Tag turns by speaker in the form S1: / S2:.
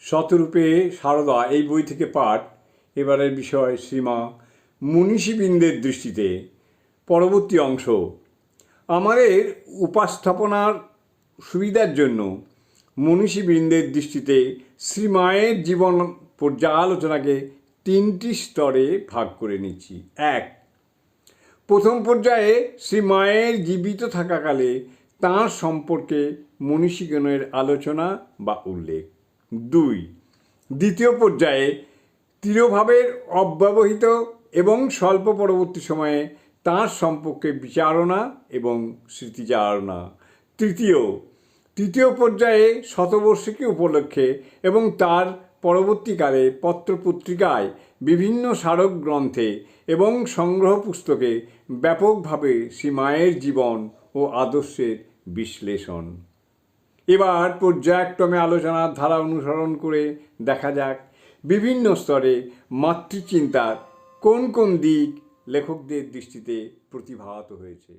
S1: শতরূপে সারদা এই বই থেকে পাঠ। এবারের বিষয় শ্রীমা মনীষীবৃন্দের দৃষ্টিতে। পরবর্তী অংশ। আমাদের উপস্থাপনার সুবিধার জন্য মনীষীবৃন্দের দৃষ্টিতে শ্রীমায়ের জীবন পর্যালোচনাকে তিনটি স্তরে ভাগ করে নিচ্ছি। এক, প্রথম পর্যায়ে শ্রী মায়ের জীবিত থাকাকালে তাঁর সম্পর্কে মনীষীগণের আলোচনা বা উল্লেখ। দুই। দ্বিতীয় পর্যায়ে তিরোভাবের অব্যবহিত এবং স্বল্প পরবর্তী সময়ে তাঁর সম্পর্কে বিচারণা এবং স্মৃতিচারণা তৃতীয়। তৃতীয় পর্যায়ে শতবর্ষিকী উপলক্ষে এবং তার পরবর্তীকালে পত্রপত্রিকায় বিভিন্ন স্মারক গ্রন্থে এবং সংগ্রহ পুস্তকে ব্যাপকভাবে শ্রীমায়ের জীবন ও আদর্শের বিশ্লেষণ। এবার পর্যায়ক্রমে আলোচনার ধারা অনুসরণ করে দেখা যাক বিভিন্ন স্তরে মাতৃচিন্তার কোন কোন দিক লেখকদের দৃষ্টিতে প্রতিভাত হয়েছে।